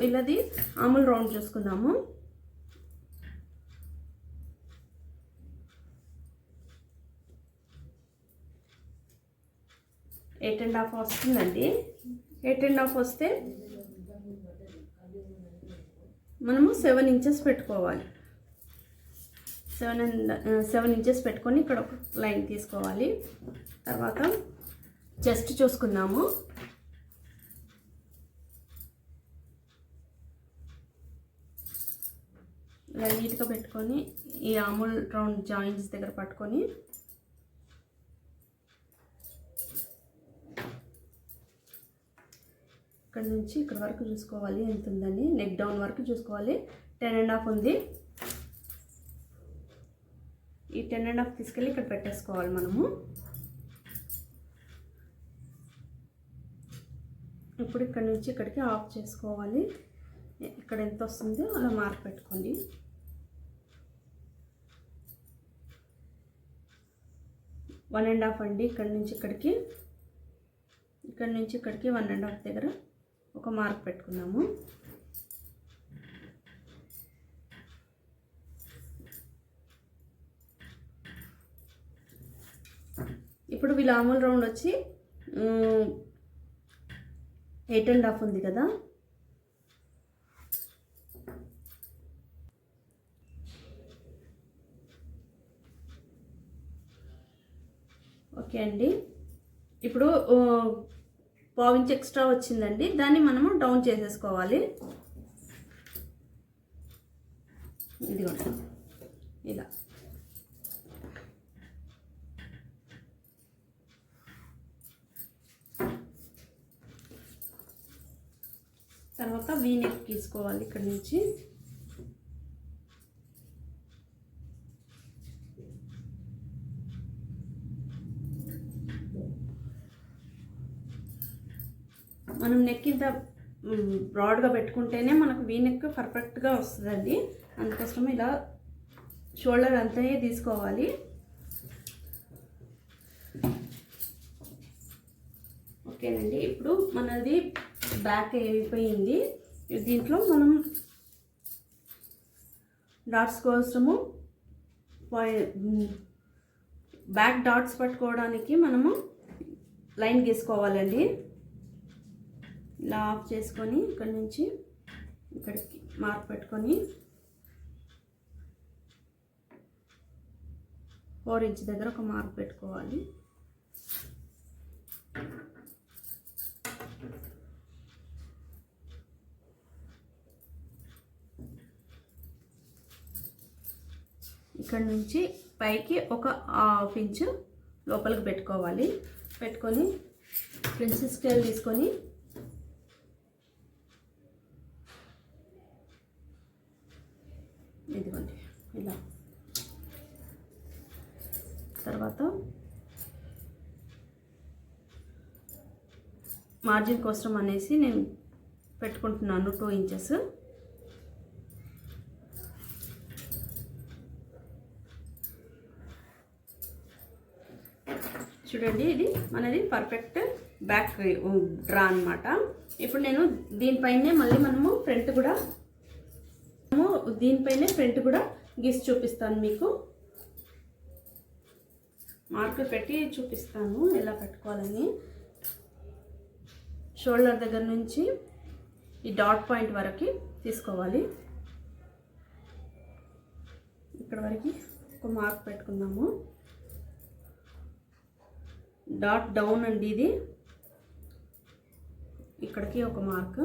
వీళ్ళది armhole round చూసుకుందాము. Eight and half వస్తుందండి. ఎయిట్ అండ్ హాఫ్ వస్తే మనము సెవెన్ ఇంచెస్ పెట్టుకోవాలి. సెవెన్ అండ్ సెవెన్ ఇంచెస్ పెట్టుకొని ఇక్కడ ఒక లైన్ తీసుకోవాలి. తర్వాత చెస్ట్ చూసుకుందాము. ఇలా నీట్గా పెట్టుకొని ఈ అమూల్ రౌండ్ జాయింట్స్ దగ్గర పట్టుకొని ఇక్కడ నుంచి ఇక్కడ వరకు చూసుకోవాలి. ఎంత ఉందని? నెక్ డౌన్ వరకు చూసుకోవాలి. టెన్ అండ్ హాఫ్ ఉంది. ఈ టెన్ అండ్ హాఫ్ తీసుకెళ్ళి ఇక్కడ పెట్టేసుకోవాలి మనము. ఇప్పుడు ఇక్కడ నుంచి ఇక్కడికి ఆఫ్ చేసుకోవాలి. ఇక్కడ ఎంత వస్తుందో అలా మార్క్ పెట్టుకోండి. వన్ అండ్ హాఫ్ అండి. ఇక్కడ నుంచి ఇక్కడికి ఇక్కడ నుంచి ఇక్కడికి వన్ అండ్ హాఫ్ దగ్గర ఒక మార్క్ పెట్టుకున్నాము. ఇప్పుడు వీళ్ళ అమూల్ రౌండ్ వచ్చి ఎయిట్ అండ్ హాఫ్ ఉంది కదా. ఓకే అండి. ఇప్పుడు ఆ, పావించి ఎక్స్ట్రా వచ్చిందండి. దాన్ని మనము డౌన్ చేసేసుకోవాలి. ఇదిగోండి. ఇలా. తర్వాత వీ నెక్ తీసుకోవాలి ఇక్కడ నుంచి మనం నెక్ ఇంత బ్రాడ్గా పెట్టుకుంటేనే మనకు వీ నెక్ పర్ఫెక్ట్గా వస్తుందండి. అందుకోసం ఇలా షోల్డర్ అంతా తీసుకోవాలి. ఓకేనండి. ఇప్పుడు మనది బ్యాక్ అయిపోయింది దీంట్లో మనం డాట్స్ కోసము బ్యాక్ డాట్స్ పట్టుకోవడానికి మనము లైన్ గీసుకోవాలండి. ఇలా ఆఫ్ చేసుకొని ఇక్కడ నుంచి ఇక్కడికి మార్క్ పెట్టుకొని ఫోర్ ఇంచ్ దగ్గర ఒక మార్క్ పెట్టుకోవాలి. ఇక్కడ నుంచి పైకి ఒక హాఫ్ ఇంచ్ లోపలికి పెట్టుకోవాలి. పెట్టుకొని ప్రిన్సెస్ స్కేల్ తీసుకొని ఇదిగోండి. ఇలా. తర్వాత మార్జిన్ కోసం అనేసి నేను పెట్టుకుంటున్నాను టూ ఇంచెస్. చూడండి ఇది మనది పర్ఫెక్ట్ బ్యాక్ డ్రా అన్నమాట. ఇప్పుడు నేను దీనిపైనే మళ్ళీ మనము ఫ్రంట్ కూడా దీనిపైనే ఫ్రంట్ కూడా గీసి చూపిస్తాను మీకు. మార్క్ పెట్టి చూపిస్తాను ఎలా పెట్టుకోవాలని. షోల్డర్ దగ్గర నుంచి ఈ డాట్ పాయింట్ వరకు తీసుకోవాలి. ఇక్కడ వరకు ఒక మార్క్ పెట్టుకుందాము. డాట్ డౌన్ అండి ఇది. ఇక్కడికి ఒక మార్క్.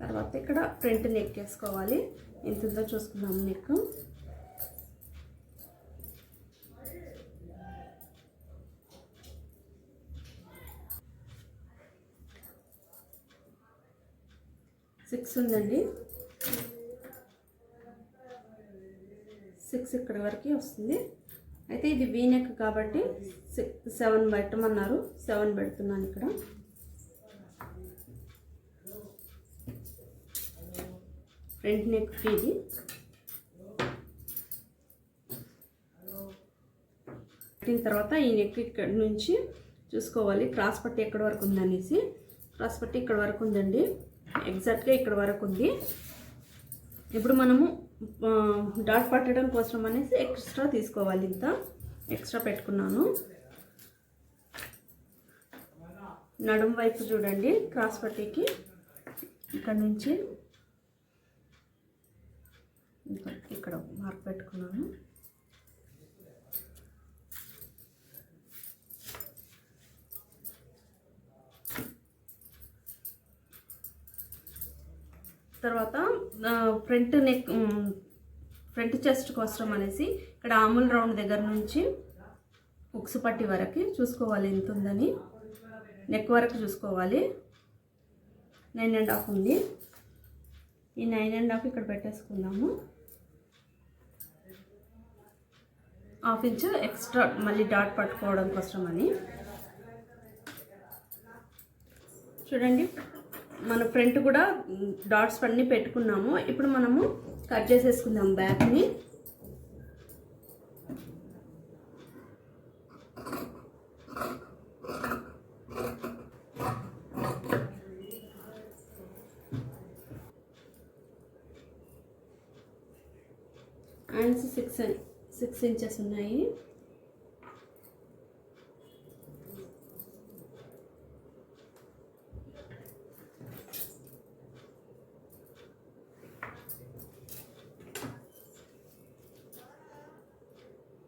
తర్వాత ఇక్కడ ఫ్రంట్ నెక్ వేసుకోవాలి. ఎంత ఉందో చూసుకుందాము నెక్ సిక్స్ ఉందండి. సిక్స్ ఇక్కడ వరకు వస్తుంది. అయితే ఇది వీ నెక్ కాబట్టి సిక్స్ సెవెన్ పెట్టమన్నారు. సెవెన్ పెడుతున్నాను ఇక్కడ. ఫ్రంట్ నెక్ ఇది. కట్టిన తర్వాత ఈ నెక్ ఇక్కడ నుంచి చూసుకోవాలి. క్రాస్ పట్టి ఎక్కడి వరకు ఉందనేసి. క్రాస్ పట్టి ఇక్కడ వరకు ఉందండి. ఎగ్జాక్ట్గా ఇక్కడ వరకు ఉంది. ఇప్పుడు మనము డాట్ పట్టడం కోసం అనేసి ఎక్స్ట్రా తీసుకోవాలి. ఇంత ఎక్స్ట్రా పెట్టుకున్నాను. నడుం వైపు చూడండి. క్రాస్ పట్టీకి ఇక్కడ నుంచి. ఇక్కడ మార్క్ పెట్టుకున్నాను. తర్వాత ఫ్రంట్ నెక్ ఫ్రంట్ చెస్ట్ కోసం అనేసి ఇక్కడ ఆముల్ రౌండ్ దగ్గర నుంచి ఉక్సు పట్టి వరకు చూసుకోవాలి ఎంత ఉందని నెక్ వరకు చూసుకోవాలి. నైన్ అండ్ హాఫ్ ఉంది. ఈ నైన్ అండ్ హాఫ్ ఇక్కడ పెట్టేసుకుందాము. హాఫ్ ఇంచ్ ఎక్స్ట్రా మళ్ళీ డాట్ పట్టుకోవడం కోసం అని చూడండి మన ఫ్రంట్ కూడా డాట్స్ అన్నీ పెట్టుకున్నాము. ఇప్పుడు మనము కట్ చేసేసుకుందాం బ్యాక్ని అండ్ సిక్స్ సిక్స్ ఇంచెస్ ఉన్నాయి.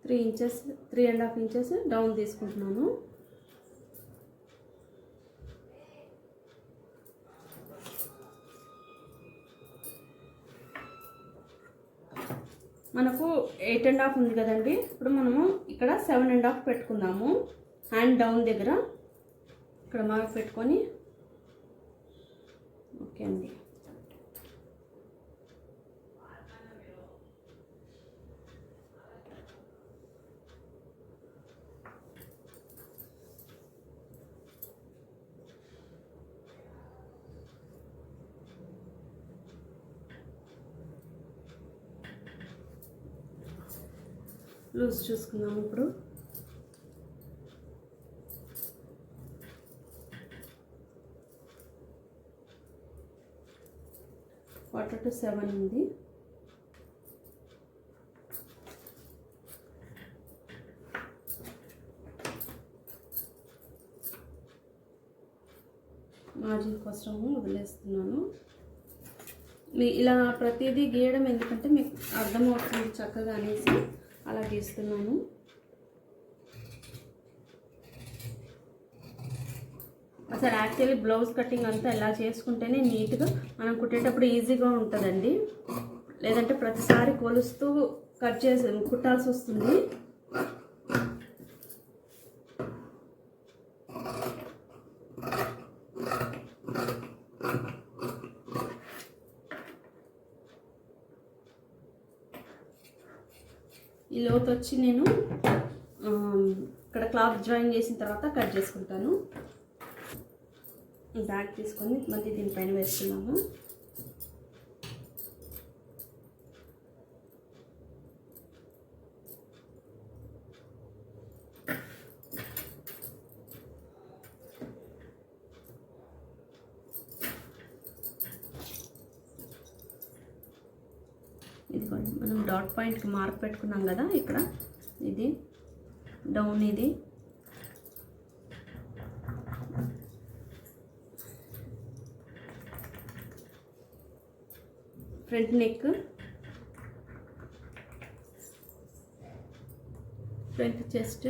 Three inches three and half inches down తీసుకుంటున్నాను మనకు ఎయిట్ అండ్ హాఫ్ ఉంది కదండి. ఇప్పుడు మనము ఇక్కడ సెవెన్ అండ్ హాఫ్ పెట్టుకుందాము. హ్యాండ్ డౌన్ దగ్గర ఇక్కడ మార్క్ పెట్టుకొని. ఓకే అండి. లూజ్ చూసుకుందాం ఇప్పుడు. క్వార్టర్ టు సెవెన్ ఉంది. మార్జిన్ కోసము వదిలేస్తున్నాను. మీ ఇలా ప్రతిదీ గీయడం ఎందుకంటే మీకు అర్థమవుతుంది చక్కగా అనేసి. అలా గీస్తున్నాను. అసలు యాక్చువల్లీ బ్లౌజ్ కటింగ్ అంతా ఎలా చేసుకుంటేనే నీట్గా మనం కుట్టేటప్పుడు ఈజీగా ఉంటుందండి. లేదంటే ప్రతిసారి కొలుస్తూ కట్ చేసి కుట్టాల్సి వస్తుంది. ఈ లోతు వచ్చి నేను ఇక్కడ క్లాత్ జాయిన్ చేసిన తర్వాత కట్ చేసుకుంటాను. బ్యాగ్ తీసుకొని మళ్ళీ దీనిపైన వేస్తున్నాము ఇదిగోండి మనం డాట్ పాయింట్కి మార్క్ పెట్టుకున్నాం కదా ఇక్కడ. ఇది డౌన్ ఇది. Front neck. Front chest.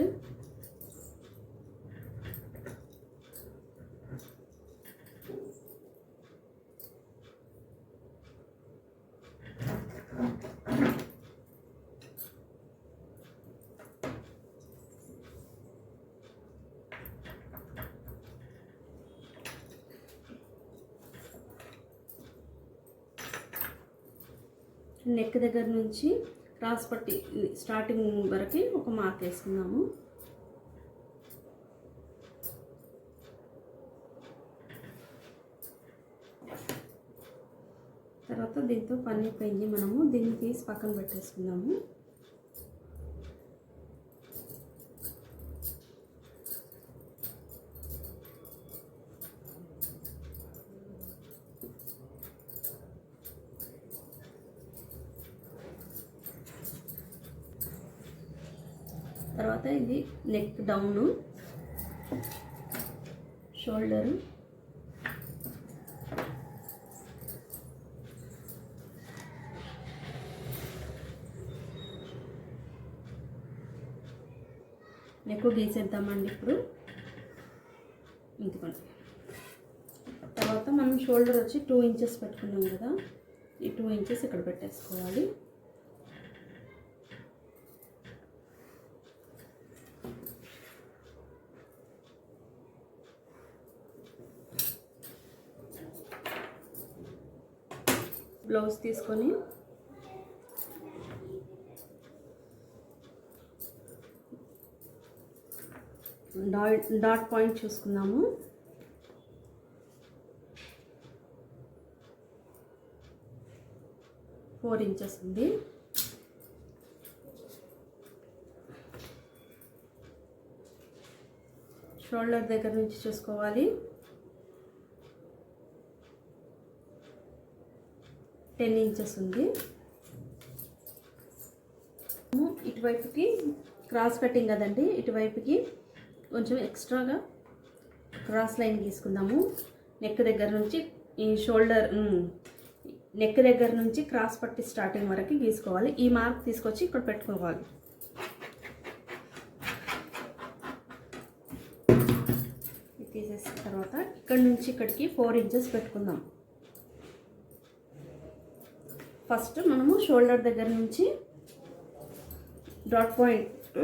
Neck దగ్గర నుంచి క్రాస్ పట్టి స్టార్టింగ్ వరకు ఒక మార్క్ వేసుకుందాము. తర్వాత దీంతో పని అయిపోయింది మనము. దీన్ని తీసి పక్కన పెట్టేసుకుందాము. తర్వాత ఇది నెక్ డౌను షోల్డరు నెక్ గీసేద్దామండి ఇప్పుడు. ఇంతకండి తర్వాత మనం షోల్డర్ వచ్చి టూ ఇంచెస్ పెట్టుకున్నాం కదా ఈ టూ ఇంచెస్ ఇక్కడ పెట్టేసుకోవాలి. బ్లౌజ్ తీసుకొని డాట్ డాట్ పాయింట్ చూసుకుందాము. ఫోర్ ఇంచెస్ ఉంది. షోల్డర్ దగ్గర నుంచి చూసుకోవాలి. టెన్ ఇంచెస్ ఉంది. ఇటువైపుకి క్రాస్ కటింగ్ కదండి ఇటువైపుకి కొంచెం ఎక్స్ట్రాగా క్రాస్ లైన్ గీసుకుందాము. నెక్ దగ్గర నుంచి ఈ షోల్డర్ నెక్ దగ్గర నుంచి క్రాస్ పట్టి స్టార్టింగ్ వరకు గీసుకోవాలి. ఈ మార్క్ తీసుకొచ్చి ఇక్కడ పెట్టుకోవాలి. తీసేసిన తర్వాత ఇక్కడ నుంచి ఇక్కడికి ఫోర్ ఇంచెస్ పెట్టుకుందాం. ఫస్ట్ మనము షోల్డర్ దగ్గర నుంచి డాట్ పాయింట్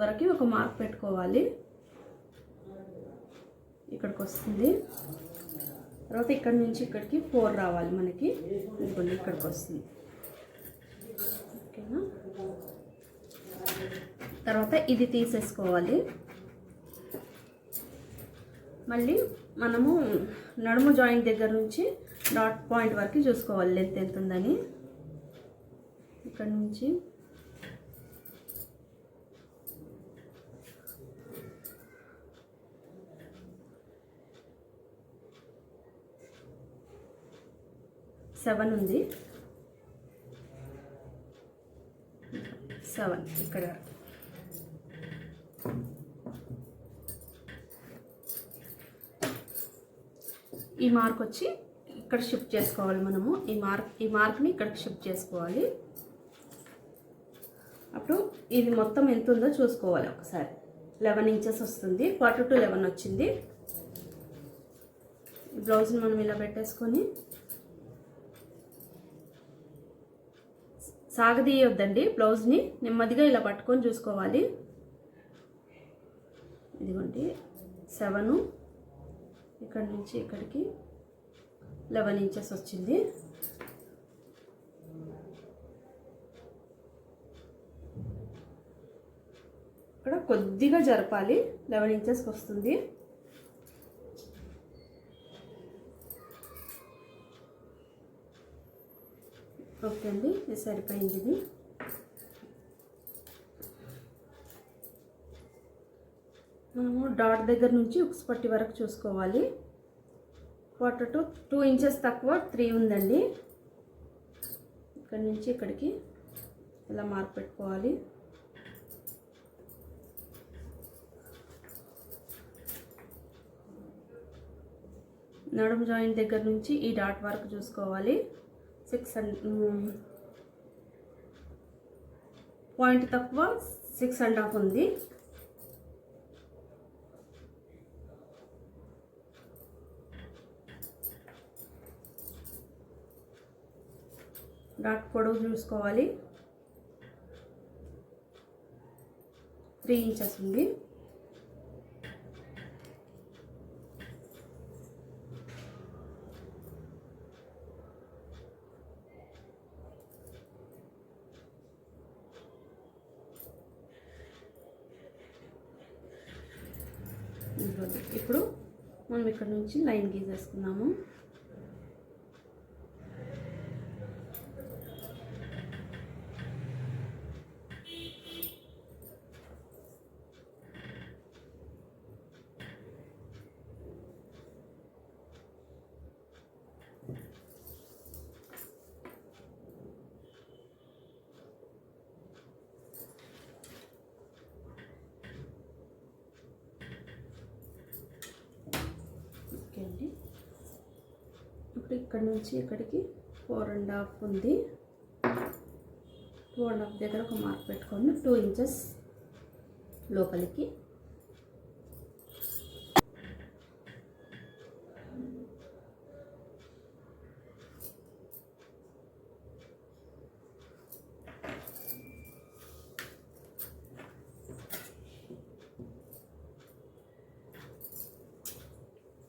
వరకు ఒక మార్క్ పెట్టుకోవాలి. ఇక్కడికి వస్తుంది. తర్వాత ఇక్కడ నుంచి ఇక్కడికి ఫోర్ రావాలి మనకి. ఇంకొన్ని ఇక్కడికి వస్తుంది. ఓకేనా? తర్వాత ఇది తీసేసుకోవాలి. మళ్ళీ మనము నడుము జాయింట్ దగ్గర నుంచి డాట్ పాయింట్ వరకు చూసుకోవాలి. లెంత్ ఎంత ఉందని. ఇక్కడ నుంచి. సెవెన్ ఉంది. సెవెన్ ఇక్కడ. ఈ మార్క్ వచ్చి ఇక్కడ షిఫ్ట్ చేసుకోవాలి మనము. ఈ మార్క్ ఈ మార్క్ని ఇక్కడికి షిఫ్ట్ చేసుకోవాలి. అప్పుడు ఇది మొత్తం ఎంత ఉందో చూసుకోవాలి ఒకసారి. లెవెన్ ఇంచెస్ వస్తుంది. ఫార్టీ టు లెవెన్ వచ్చింది. బ్లౌజ్ని మనం ఇలా పెట్టేసుకొని సాగదీయొద్దండి. బ్లౌజ్ని నెమ్మదిగా ఇలా పట్టుకొని చూసుకోవాలి. ఇదిగోండి. సెవెను ఇక్కడ నుంచి ఇక్కడికి లెవెన్ ఇంచెస్ వచ్చింది. ఇక్కడ కొద్దిగా జరపాలి. లెవెన్ ఇంచెస్కి వస్తుంది. ఓకే అండి ఇది సరిపోయింది ఇది. మనము డాట్ దగ్గర నుంచి ఉక్స్ పట్టి వరకు చూసుకోవాలి. క్వార్టర్ టు టూ ఇంచెస్ తక్కువ త్రీ ఉందండి. ఇక్కడ నుంచి ఇక్కడికి ఇలా మార్క్ పెట్టుకోవాలి. నడుము జాయింట్ దగ్గర నుంచి ఈ డాట్ వరకు చూసుకోవాలి. సిక్స్ అండ్ పాయింట్ తక్కువ సిక్స్ అండ్ హాఫ్ ఉంది. డాట్ పొడవు చూసుకోవాలి. త్రీ ఇంచెస్ ఉంది. ఇప్పుడు మనం ఇక్కడ నుంచి లైన్ గీసేసుకున్నాము ఇక్కడ నుంచి ఇక్కడికి ఫోర్ అండ్ హాఫ్ ఉంది. టూ అండ్ హాఫ్ దగ్గర ఒక మార్క్ పెట్టుకోండి టూ ఇంచెస్ లోపలికి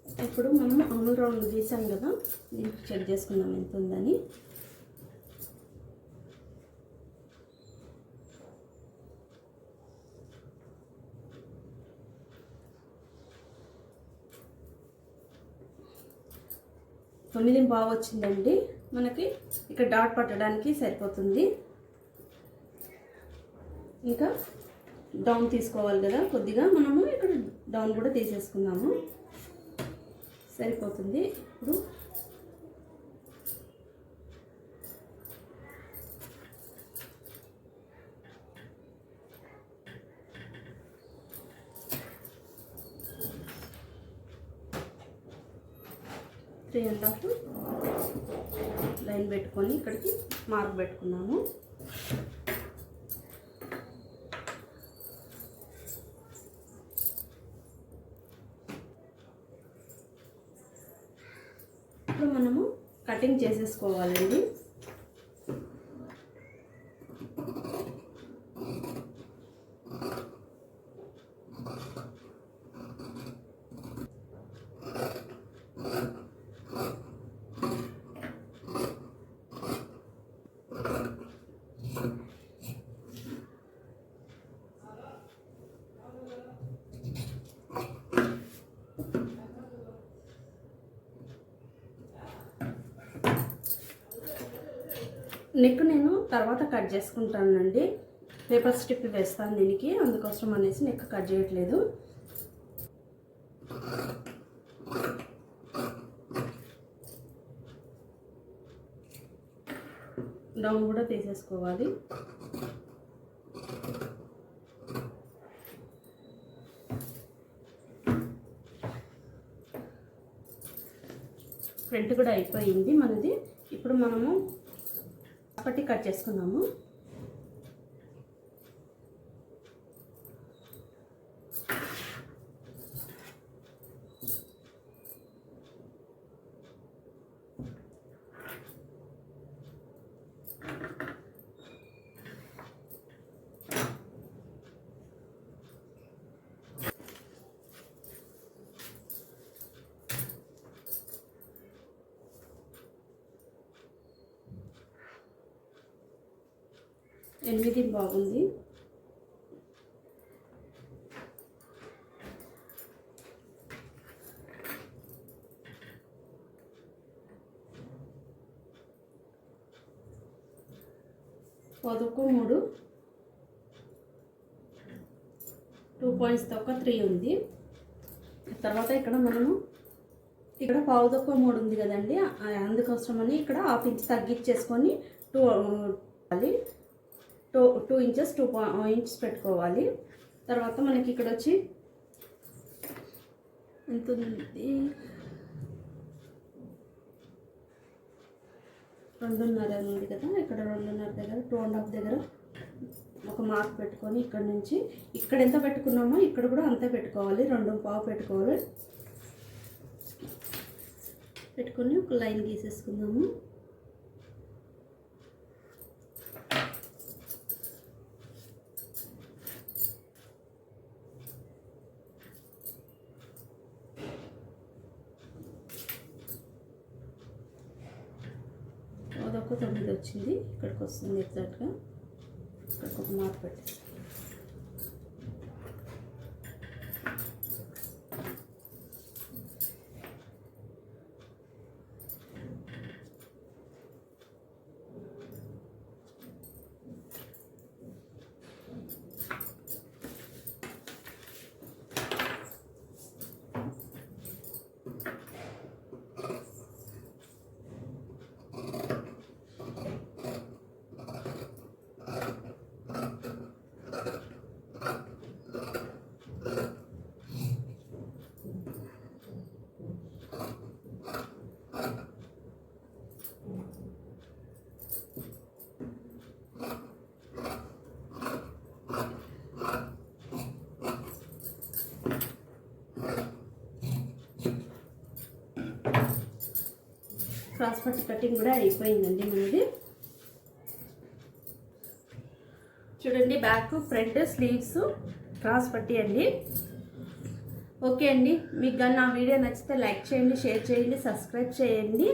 ఇప్పుడు మనం అమూల్ రౌండ్ గీసాం కదా దీనికి చెక్ చేసుకుందాం ఎంత ఉందని. తొమ్మిది బాగా వచ్చిందండి. మనకి ఇక్కడ డాట్ పట్టడానికి సరిపోతుంది. ఇంకా డౌన్ తీసుకోవాలి కదా కొద్దిగా మనము ఇక్కడ డౌన్ కూడా తీసేసుకుందాము సరిపోతుంది. ఇప్పుడు త్రీ అండ్ హాఫ్ లైన్ పెట్టుకొని ఇక్కడికి మార్క్ పెట్టుకున్నాము ఇప్పుడు మనము కటింగ్ చేసేసుకోవాలండి. నెక్ నేను తర్వాత కట్ చేసుకుంటానండి. పేపర్ స్టిప్ వేస్తాను దీనికి అందుకోసం అనేసి నెక్ కట్ చేయట్లేదు. డౌన్ కూడా తీసేసుకోవాలి. ఫ్రంట్ కూడా అయిపోయింది మనది. ఇప్పుడు మనము ఒకటి కట్ చేసుకున్నాము ఎనిమిది బాగుంది. పదొక మూడు. టూ పాయింట్స్ తొక్క త్రీ ఉంది. తర్వాత ఇక్కడ మనము ఇక్కడ పావు తక్కువ మూడు ఉంది కదండి. అందుకోసమని ఇక్కడ హాఫ్ ఇంచ్ తగ్గించేసుకొని టూ అది two two inches two inches పెట్టుకోవాలి. తర్వాత మనకి ఇక్కడ వచ్చి ఎంత ఉంది? రెండున్నర ఉంది కదా ఇక్కడ రెండున్నర దగ్గర టూ అండ్ హాఫ్ దగ్గర ఒక మార్క్ పెట్టుకొని ఇక్కడ నుంచి ఇక్కడ ఎంత పెట్టుకున్నామో ఇక్కడ కూడా అంతే పెట్టుకోవాలి రెండు పావు పెట్టుకోవాలి. పెట్టుకొని ఒక లైన్ గీసేసుకుందాము. అదొక తొమ్మిది వచ్చింది. ఇక్కడికి వస్తుంది ఎగ్జాక్ట్గా ఇక్కడికి ఒక మార్క్ పెట్టేసి. క్రాస్ పట్టి కటింగ్ కూడా అయిపోయిందండి మనది. చూడండి బ్యాక్ ఫ్రంట్ స్లీవ్స్ క్రాస్ పట్టి అండి. ఓకే అండి మీకు కానీ నా వీడియో నచ్చితే లైక్ చేయండి షేర్ చేయండి సబ్స్క్రైబ్ చేయండి.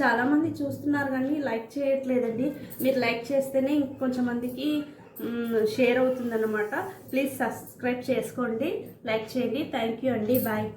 చాలామంది చూస్తున్నారు కానీ లైక్ చేయట్లేదండి. మీరు లైక్ చేస్తేనే ఇంకొంచెం మందికి షేర్ అవుతుందన్నమాట. ప్లీజ్ సబ్స్క్రైబ్ చేసుకోండి లైక్ చేయండి. థ్యాంక్ యూ అండి బాయ్.